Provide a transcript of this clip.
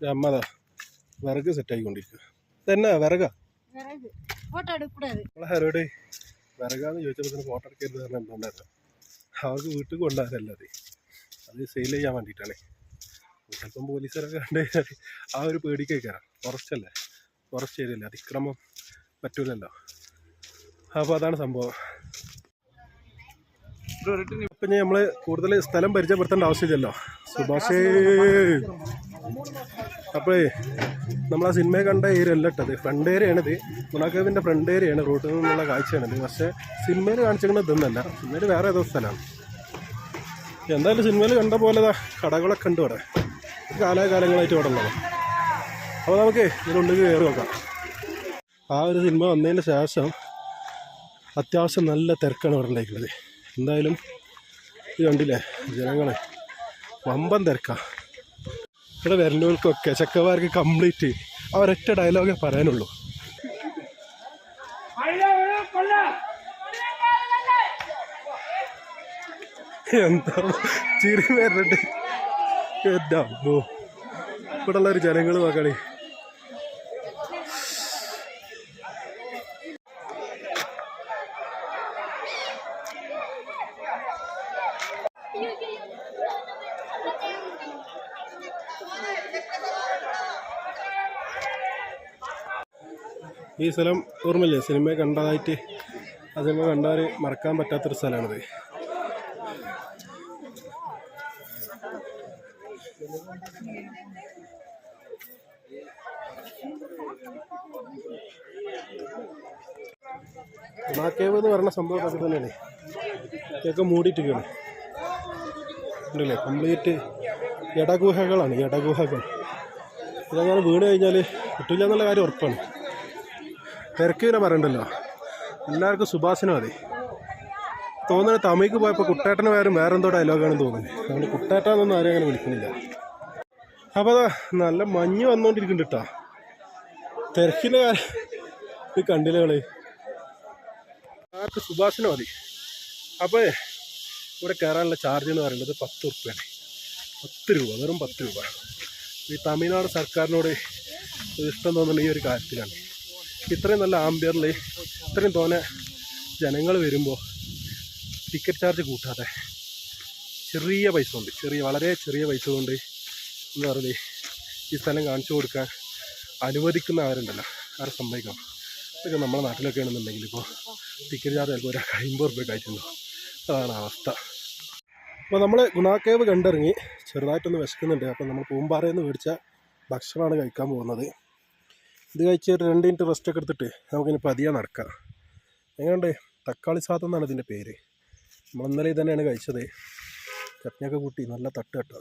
അമ്മതാ വിറക് സെറ്റായിക്കൊണ്ടിരിക്കുക ഇതെന്നാ വിറകാ? നമ്മളെ ഹരോട് വിറകാന്ന് ചോദിച്ചപ്പോൾ തന്നെ ഫോട്ടോ എടുക്കരുത് പറഞ്ഞാൽ എന്തുകൊണ്ടായിരുന്നു അവർക്ക് വീട്ടിൽ കൊണ്ടുപോകാനല്ല അത്. അത് സെയിൽ ചെയ്യാൻ വേണ്ടിയിട്ടാണേ. ചിലപ്പം പോലീസുകാരൊക്കെ കണ്ടു കഴിഞ്ഞാൽ ആ ഒരു പേടിക്കേ കയറാം കുറച്ചല്ലേ കുറച്ച് ഏരിയല്ലേ അതിക്രമം പറ്റൂലല്ലോ. അപ്പോൾ അതാണ് സംഭവം. ഇപ്പം നമ്മൾ കൂടുതൽ സ്ഥലം പരിചയപ്പെടുത്തേണ്ട ആവശ്യമില്ലല്ലോ. സുഭാഷേ. അപ്പോഴേ നമ്മൾ ആ സിനിമയെ കണ്ട ഏരിയ അല്ല ഇട്ടത്. ഫ്രണ്ട് ഏരിയയാണിത് ഗുണാക്കേവിന്റെ ഫ്രണ്ട് ഏരിയയാണ് റോട്ടിൽ നിന്നുള്ള കാഴ്ചയാണിത്. പക്ഷേ സിനിമയിൽ കാണിച്ചിരിക്കുന്നത് ഇതൊന്നല്ല സിനിമയിൽ വേറെ ഏതോ സ്ഥലമാണ്. എന്തായാലും സിനിമയിൽ കണ്ട പോലെ കടകളൊക്കെ ഉണ്ട് ഇവിടെ. കാലാകാലങ്ങളായിട്ട് ഇവിടെ ഉള്ളത്. അപ്പോൾ നമുക്ക് ഇതിനുള്ളിൽ കയറി നോക്കാം. ആ ഒരു സിനിമ വന്നതിന് ശേഷം അത്യാവശ്യം നല്ല തിരക്കാണ് ഇവിടെ ഉണ്ടായിട്ടുള്ളത്. എന്തായാലും ഇത് കണ്ടില്ലേ? ജനങ്ങളെ വമ്പൻ തിരക്കാ. ഇവിടെ വരുന്നവർക്കൊക്കെ ചക്കവാർക്ക് കംപ്ലീറ്റ് അവരൊറ്റ ഡയലോഗേ പറയാനുള്ളൂ. എന്താ ചിരി വരുന്നുണ്ട്. എന്താ? ഇവിടെ ഉള്ളൊരു ജനങ്ങൾ നോക്കണേ ഈ സ്ഥലം ഓർമ്മയില്ലേ സിനിമ കണ്ടതായിട്ട് ആ സിനിമ കണ്ടാൽ മറക്കാൻ പറ്റാത്തൊരു സ്ഥലമാണിത്. മാക്കേവ് എന്ന് പറയുന്ന സംഭവം അതൊക്കെ തന്നെയാണ് ഇതൊക്കെ മൂടിയിട്ടിരിക്കുകയാണ്. ഉണ്ടല്ലേ കംപ്ലീറ്റ് ഇടഗുഹകളാണ് ഇടഗുഹകൾ. ഇതങ്ങനെ വീണ് കഴിഞ്ഞാൽ കിട്ടില്ല എന്നുള്ള കാര്യം ഉറപ്പാണ്. തിരക്ക് പിന്നെ പറയണ്ടല്ലോ. എല്ലാവർക്കും സുഭാഷന മതി. തോന്നുന്നത് തമിഴ്ക്ക് പോയപ്പോൾ കുട്ടേട്ടന് പേരും വേറെ എന്തോ ഡയലോഗാണെന്ന് തോന്നുന്നത് അതുകൊണ്ട് കുട്ടേട്ടാന്നൊന്നും ആരും അങ്ങനെ വിളിക്കുന്നില്ല അപ്പോൾ അതാ നല്ല മഞ്ഞ് വന്നുകൊണ്ടിരിക്കുന്നുണ്ട് കേട്ടോ തിരക്കിന്റെ കാര്യം ഇത് കണ്ടില്ല ആർക്ക് സുഭാഷന മതി. അപ്പോൾ ഇവിടെ കയറാനുള്ള ചാർജ് എന്ന് പറയുന്നത് പത്ത് ഉറുപ്പ്യാണ്. പത്ത് രൂപ വെറും പത്ത് രൂപ. ഈ തമിഴ്നാട് സർക്കാരിനോട് ഇഷ്ടം തോന്നുന്ന ഈ ഒരു കാര്യത്തിലാണ്. ഇത്രയും നല്ല ആംബിയറിൽ ഇത്രയും തോനെ ജനങ്ങൾ വരുമ്പോൾ ടിക്കറ്റ് ചാർജ് കൂട്ടാതെ ചെറിയ പൈസ കൊണ്ട് ചെറിയ വളരെ ചെറിയ പൈസ കൊണ്ട് എന്താ പറയുക ഈ സ്ഥലം കാണിച്ചു കൊടുക്കാൻ അനുവദിക്കുന്ന ആരുണ്ടല്ലോ? ആരെ സംഭവിക്കണം ഇതൊക്കെ നമ്മുടെ നാട്ടിലൊക്കെ ആണെന്നുണ്ടെങ്കിൽ ഇപ്പോൾ ടിക്കറ്റ് ചാർജ് ചിലപ്പോൾ ഒരാൾക്ക് അമ്പത് റുപ്യ ആയിട്ടുണ്ടോ? അതാണ് അവസ്ഥ. അപ്പോൾ നമ്മൾ ഗുണാക്കേവ് കണ്ടിറങ്ങി. ചെറുതായിട്ടൊന്ന് വിശക്കുന്നുണ്ട്. അപ്പോൾ നമ്മൾ പൂമ്പാറയിൽ നിന്ന് മേടിച്ച ഭക്ഷണമാണ് കഴിക്കാൻ പോകുന്നത്. ഇത് കഴിച്ച് ഒരു രണ്ട് മിനിറ്റ് റെസ്റ്റ് ഒക്കെ എടുത്തിട്ട് നമുക്കിനി പതിയെ നടക്കാം. എങ്ങനെയുണ്ട്? തക്കാളി സാധം എന്നാണ് ഇതിന്റെ പേര്. നമ്മൾ ഇന്നലെ തന്നെയാണ് കഴിച്ചത്. ചട്നിയൊക്കെ കൂട്ടി നല്ല തട്ട് കേട്ടോ.